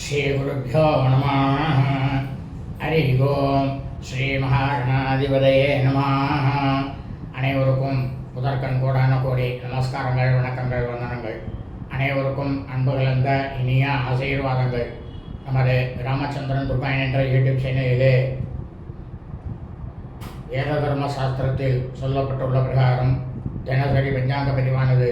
ஸ்ரீகுருப்போ நம ஹரி ஓம் ஸ்ரீ மகாகணாதிபதையே நம அனைவருக்கும் முதற்கண் கோடான கோடி நமஸ்காரங்கள் வணக்கங்கள் வந்தனங்கள். அனைவருக்கும் அன்பு கலந்த இனிய ஆசீர்வாதங்கள். நமது ராமச்சந்திரன் துர்காயன் என்ற யூடியூப் சேனலிலே வேத தர்ம சாஸ்திரத்தில் சொல்லப்பட்டுள்ள பிரகாரம் தினசரி பஞ்சாங்க பதிவானது.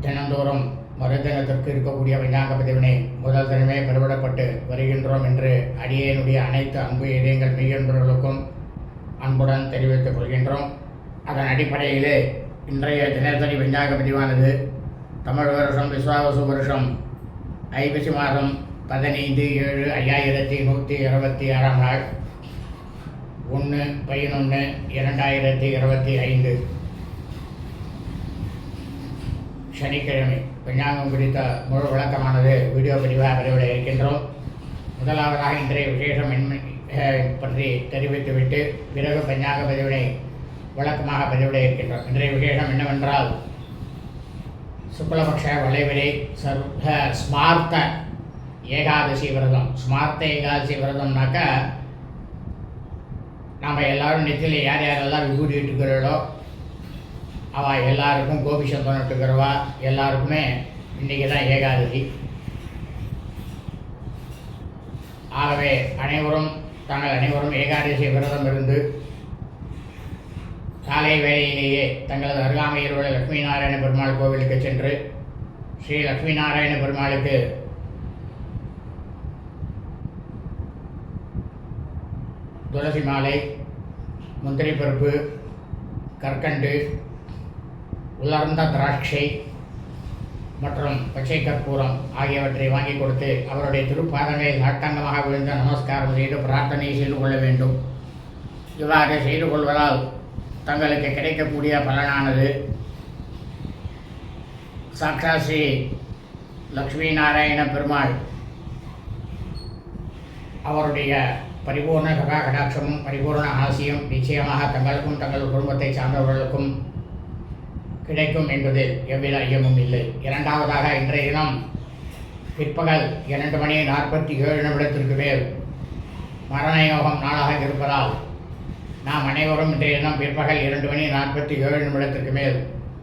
தினந்தோறும் மருதனத்திற்கு இருக்கக்கூடிய பஞ்சாங்க பதிவினை முதல் தினமே பெருவிடப்பட்டு வருகின்றோம் என்று அடியேனுடைய அனைத்து அன்பு இதயங்கள் மெய்யன்பர்களுக்கும் அன்புடன் தெரிவித்துக் கொள்கின்றோம். அதன் அடிப்படையிலே இன்றைய தினசரி விஞ்ஞாக பதிவானது தமிழ் வருஷம் விஸ்வாவசு வருஷம் ஐப்பசி மாதம் பதினைந்து ஏழு ஐயாயிரத்தி நூற்றி இருபத்தி ஆறாம் நாள். ஒன்று பதினொன்று இரண்டாயிரத்தி இருபத்தி ஐந்து. சனிக்கிழமை பஞ்சாங்கம் குறித்த முழு விளக்கமானது வீடியோ பதிவாக பதிவிட இருக்கின்றோம் முதலாவதாக இன்றைய விசேஷம் என்மை பற்றி தெரிவித்துவிட்டு பிறகு பஞ்சாங்க பதிவினை விளக்கமாக பதிவிட இருக்கின்றோம் இன்றைய விசேஷம் என்னவென்றால் சுக்லபக்ஷ வளைவிலை சர்வ ஸ்மார்த்த ஏகாதசி விரதம். ஸ்மார்த்த ஏகாதசி விரதம்னாக்கா நாம் எல்லாரும் நெத்தியில் யார் யாரெல்லாம் விபூதி இட்டுக்கிறீர்களோ அவள் எல்லாருக்கும் கோபி சந்தனம் எல்லாருக்குமே இன்றைக்கி தான் ஏகாதசி. ஆகவே அனைவரும் தாங்கள் அனைவரும் ஏகாதசி விரதம் இருந்து காலை வேளையிலேயே தங்களது அருகாமையில் உள்ள லட்சுமி நாராயண பெருமாள் கோவிலுக்கு சென்று ஸ்ரீ லட்சுமி நாராயண பெருமாளுக்கு துளசி மாலை முந்திரி பருப்பு கற்கண்டு உலர்ந்த திராட்சை மற்றும் பச்சை கற்பூரம் ஆகியவற்றை வாங்கி கொடுத்து அவருடைய திருப்பாதங்களில் சாட்டங்கமாக விழுந்து நமஸ்காரம் செய்து பிரார்த்தனை செய்து கொள்ள வேண்டும். இவ்வாறு செய்து கொள்வதால் தங்களுக்கு கிடைக்கக்கூடிய பலனானது சாக்ஷா ஸ்ரீ லக்ஷ்மி நாராயண பெருமாள் அவருடைய பரிபூர்ண சகா கடாட்சமும் பரிபூர்ண ஆசியும் நிச்சயமாக தங்களுக்கும் தங்கள் குடும்பத்தை சார்ந்தவர்களுக்கும் கிடைக்கும் என்பதில் எவ்வித ஐயமும் இல்லை. இரண்டாவதாக இன்றைய தினம் பிற்பகல் இரண்டு மணி நாற்பத்தி ஏழு நிமிடத்திற்கு மேல் மரண யோகம் நாளாக இருப்பதால் நாம் அனைவரும் இன்றைய தினம் பிற்பகல் இரண்டு மணி நாற்பத்தி ஏழு நிமிடத்திற்கு மேல்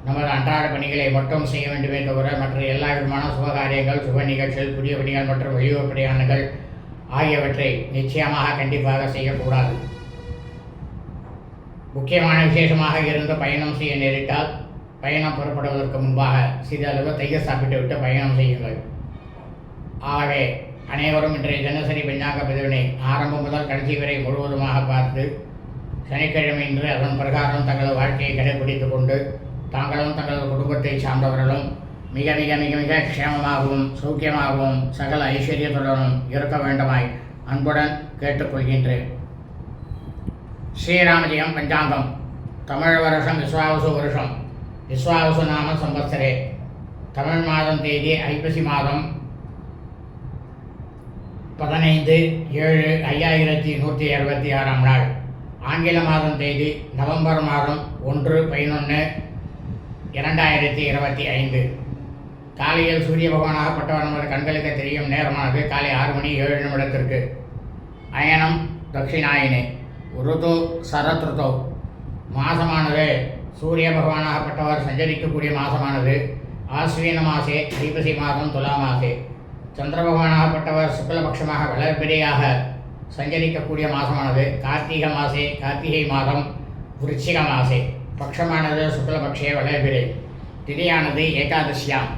நமது அன்றாட பணிகளை மட்டும் செய்ய வேண்டுமே தவிர மற்ற எல்லா விதமான சுபகாரியங்கள் சுப நிகழ்ச்சிகள் புதிய பணிகள் மற்றும் வெளியூர் பிரயாணங்கள் ஆகியவற்றை நிச்சயமாக கண்டிப்பாக செய்யக்கூடாது. முக்கியமான விசேஷமாக இருந்து பயணம் செய்ய நேரிட்டால் பயணம் புறப்படுவதற்கு முன்பாக சிறிதளவு தைய சாப்பிட்டு விட்டு பயணம் செய்யுங்கள். ஆகவே அனைவரும் இன்றைய தினசரி பெண்ணாக பதிவினை ஆரம்பம் முதல் கடைசி வரை முழுவதுமாக பார்த்து சனிக்கிழமை இன்று அதன் பிரகாரம் தங்களது வாழ்க்கையை கடைபிடித்து கொண்டு தாங்களும் தங்களது குடும்பத்தை சார்ந்தவர்களும் மிக மிக மிக மிக க்ஷேமமாகவும் சௌக்கியமாகவும் சகல ஐஸ்வர்யத்துடனும் இருக்க வேண்டுமாய் அன்புடன் கேட்டுக்கொள்கின்றேன். ஸ்ரீராமஜயம் பஞ்சாங்கம். தமிழ் வருஷம் விஸ்வாவசு வருஷம். விஸ்வாவசு நாம சம்பத்சரே தமிழ் மாதம் தேதி ஐப்பசி மாதம் பதினைந்து ஏழு ஐயாயிரத்தி நூற்றி அறுபத்தி ஆறாம் நாள். ஆங்கில மாதம் தேதி நவம்பர் மாதம் ஒன்று பதினொன்று இரண்டாயிரத்தி இருபத்தி ஐந்து. காலையில் சூரிய பகவானாகப்பட்டவர் நமது கண்களுக்கு தெரியும் நேரமானது காலை ஆறு மணி ஏழு நிமிடத்திற்கு. அயனம் தட்சிணாயினே ருது சரத்ருதோ. மாதமானது சூரிய பகவானாகப்பட்டவர் சஞ்சரிக்கக்கூடிய மாதமானது ஆஸ்வீன மாசே ஐப்பசி மாதம் துலா மாசே. சந்திர பகவானாகப்பட்டவர் சுக்லபக்ஷமாக வளர்பிறையாக சஞ்சரிக்கக்கூடிய மாதமானது கார்த்திகை மாசே கார்த்திகை மாதம் விருச்சிக மாசே. பக்ஷமானது சுக்லபக்ஷே வளர்பிறை. திதியானது ஏகாதசியாம்.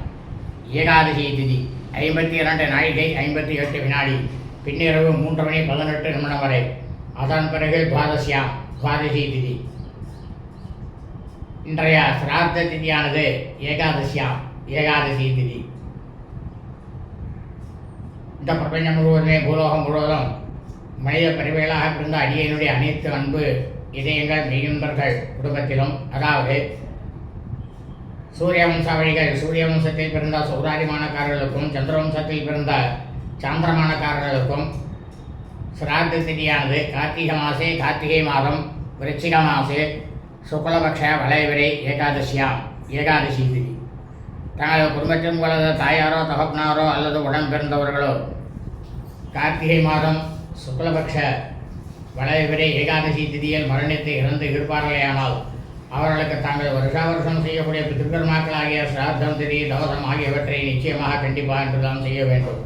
ஏகாதசி திதி ஐம்பத்தி இரண்டு நாழிகை ஐம்பத்தி எட்டு வினாடி. பின்னிரவு மூன்று மணி பதினெட்டு நிமிடம் வரை. அதன் பிறகு துவாதசியாம் துவாதசி திதி. இன்றைய சிரார்த்த திதியானது ஏகாதசியாம் ஏகாதசி திதி. இந்த பிரபஞ்சம் முழுவதுமே பூலோகம் முழுவதும் மனித பெருவேளாக பிறந்த அடியனுடைய அனைத்து அன்பு இதயங்கள் மெய்யுன்பர்கள் குடும்பத்திலும் அதாவது சூரிய வம்சாவளிகள் சூரிய வம்சத்தில் பிறந்த சௌராதிமானக்காரர்களுக்கும் சந்திர வம்சத்தில் பிறந்த சாந்திரமானக்காரர்களுக்கும் சிராத்த திதியானது கார்த்திகை மாசே கார்த்திகை மாதம் விருச்சிக மாசே சுக்லபக்ஷ வளைவிரை ஏகாதசியாம் ஏகாதசி திதி. தங்களது குடும்பத்தின் உங்களது தாயாரோ தகப்பனாரோ அல்லது உடன் பிறந்தவர்களோ கார்த்திகை மாதம் சுக்லபக்ஷ வளைவிரை ஏகாதசி திதியில் மரணித்து இறந்து இருப்பார்களேயானால் அவர்களுக்கு தாங்கள் வருஷா வருஷம் செய்யக்கூடிய பித்திருக்கர்மாக்களாகிய சிராத்தம் திதி தவசம் ஆகியவற்றை நிச்சயமாக கண்டிப்பாக என்றுதான் செய்ய வேண்டும்.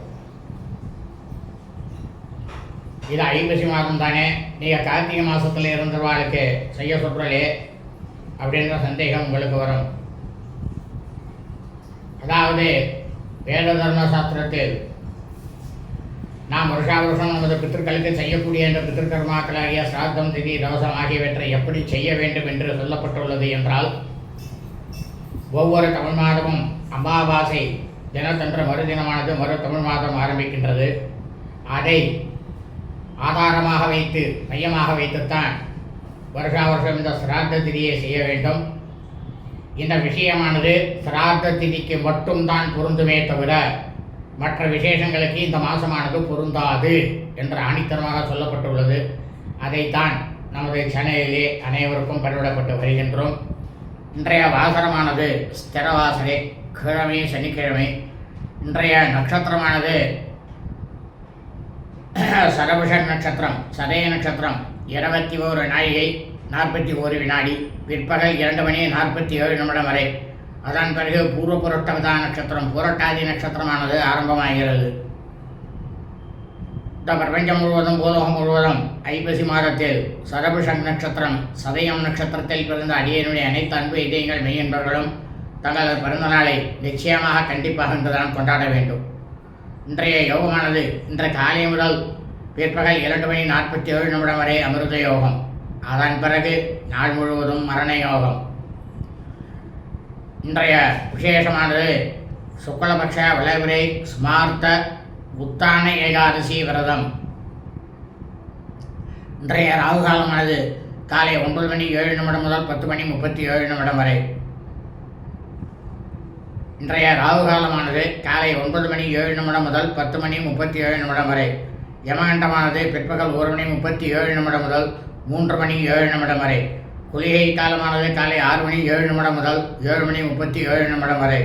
இது ஐப்பசி மாதம் தானே? நீங்கள் கார்த்திகை மாதத்தில் இருந்தவாளுக்கு செய்ய சொல்கிறலே அப்படின்ற சந்தேகம் உங்களுக்கு வரும். அதாவது வேத தர்ம சாஸ்திரத்தில் நாம் வருஷா வருஷம் நமது பித்திருக்களுக்கு செய்யக்கூடிய இந்த பித்திருக்கர்மாக்களாகிய சிராத்தம் திதி தவசம் ஆகியவற்றை எப்படி செய்ய வேண்டும் என்று சொல்லப்பட்டுள்ளது என்றால் ஒவ்வொரு தமிழ் மாதமும் அமாவாசை தினத்தன்று மறுதினமானது மறு தமிழ் மாதம் ஆரம்பிக்கின்றது. அதை ஆதாரமாக வைத்து மையமாக வைத்துத்தான் வருஷா வருஷம் இந்த சிராத்த திதியை செய்ய வேண்டும். இந்த விஷயமானது சிராத்த திதிக்கு மட்டும்தான் பொருந்துமே தவிர மற்ற விசேஷங்களுக்கு இந்த மாதமானது பொருந்தாது என்று ஆணித்தரமாக சொல்லப்பட்டுள்ளது. அதைத்தான் நமது சென்னையிலே அனைவருக்கும் பதிவிடப்பட்டு வருகின்றோம். இன்றைய வாசனமானது ஸ்திரவாசனை கிழமை சனிக்கிழமை. இன்றைய நட்சத்திரமானது சதபுஷ நட்சத்திரம் சதய நட்சத்திரம் இருபத்தி ஓரு நாழிகை நாற்பத்தி ஓரு வினாடி பிற்பகல் இரண்டு மணி நாற்பத்தி ஏழு நிமிடம் வரை. அதன் பிறகு பூர்வ புரட்டமதா நட்சத்திரம் புரட்டாதி நட்சத்திரமானது ஆரம்பமாகிறது. இந்த பிரபஞ்சம் முழுவதும் பூலோகம் முழுவதும் ஐப்பசி மாதத்தில் சரபுஷ நட்சத்திரம் சதயம் நட்சத்திரத்தில் பிறந்த அடியனுடைய அனைத்து அன்பு இதயங்கள் மெய்யன்பர்களும் தங்களது பிறந்த நாளை நிச்சயமாக கண்டிப்பாக இன்றுதான் கொண்டாட வேண்டும். இன்றைய யோகமானது இன்று காலை முதல் பிற்பகல் இரண்டு மணி நாற்பத்தி ஏழு நிமிடம் வரை அமிர்த யோகம். அதன் பிறகு நாள் முழுவதும் மரண யோகம். இன்றைய விசேஷமானது சுக்லபக்ஷ விளைவுரை ஸ்மார்த்த உத்தான ஏகாதசி விரதம். இன்றைய ராகு காலமானது காலை ஒன்பது மணி ஏழு நிமிடம் முதல் பத்து மணி முப்பத்தி ஏழு நிமிடம் வரை. இன்றைய ராகு காலமானது காலை ஒன்பது மணி ஏழு நிமிடம் முதல் பத்து மணி முப்பத்தி ஏழு நிமிடம் வரை யமகண்டமானது பிற்பகல் ஒரு மணி முப்பத்தி ஏழு நிமிடம் முதல் மூன்று மணி ஏழு நிமிடம் வரை குளிகை காலமானது காலை ஆறு மணி ஏழு நிமிடம் முதல் ஏழு மணி முப்பத்தி ஏழு நிமிடம் வரை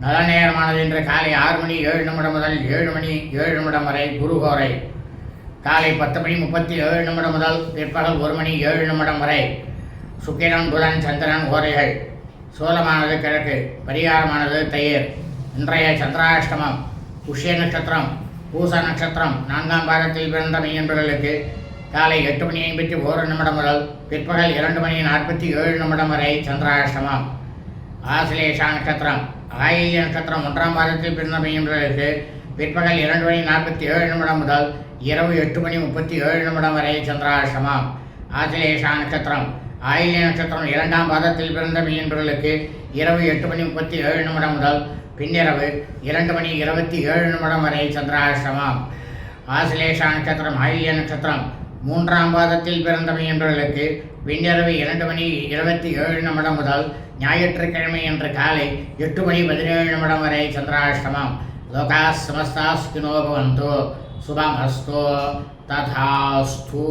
நல்ல நேரமானது இன்று காலை ஆறு மணி ஏழு நிமிடம் முதல் ஏழு மணி ஏழு நிமிடம் வரை குருகோரை காலை பத்து மணி முப்பத்தி ஏழு நிமிடம் முதல் பிற்பகல் ஒரு மணி ஏழு நிமிடம் வரை சுக்கிரன் புதன் சந்திரன் ஓரைகள் சோளமானது கிழக்கு பரிகாரமானது தயிர். இன்றைய சந்திராஷ்டமம் புஷ்ய நட்சத்திரம் பூச நட்சத்திரம் நான்காம் பாதத்தில் பிறந்த மெய்யன்பர்களுக்கு காலை எட்டு மணி ஐம்பத்தி ஓரு நிமிடம் முதல் பிற்பகல் இரண்டு மணி நாற்பத்தி ஏழு நிமிடம் வரை சந்திராஷ்டமம். ஆசிலேஷா நட்சத்திரம் ஆயில்ய நட்சத்திரம் ஒன்றாம் பாதத்தில் பிறந்த மெய்யன்பர்களுக்கு பிற்பகல் இரண்டு மணி நாற்பத்தி ஏழு நிமிடம் முதல் இரவு எட்டு மணி முப்பத்தி ஏழு நிமிடம் வரை சந்திராஷ்டமம். ஆசிலேஷா நட்சத்திரம் ஆயில்ய நட்சத்திரம் இரண்டாம் பாதத்தில் பிறந்த மீன்பர்களுக்கு இரவு எட்டு மணி முப்பத்தி ஏழு நிமிடம் முதல் பின்னிரவு இரண்டு மணி இருபத்தி ஏழு நிமிடம் வரை சந்திராசிரமம் ஆசிலேஷா நட்சத்திரம் ஆயில்ய நட்சத்திரம் மூன்றாம் பாதத்தில் பிறந்த மீன்பர்களுக்கு பின்னிரவு இரண்டு மணி இருபத்தி ஏழு நிமிடம் முதல் ஞாயிற்றுக்கிழமை என்ற காலை எட்டு மணி பதினேழு நிமிடம் வரை சந்திராஷ்டமம். லோகா சமஸ்தாஸ்கினோ பவந்தோ. சுபம் அஸ்தோ. ததாஸ்து.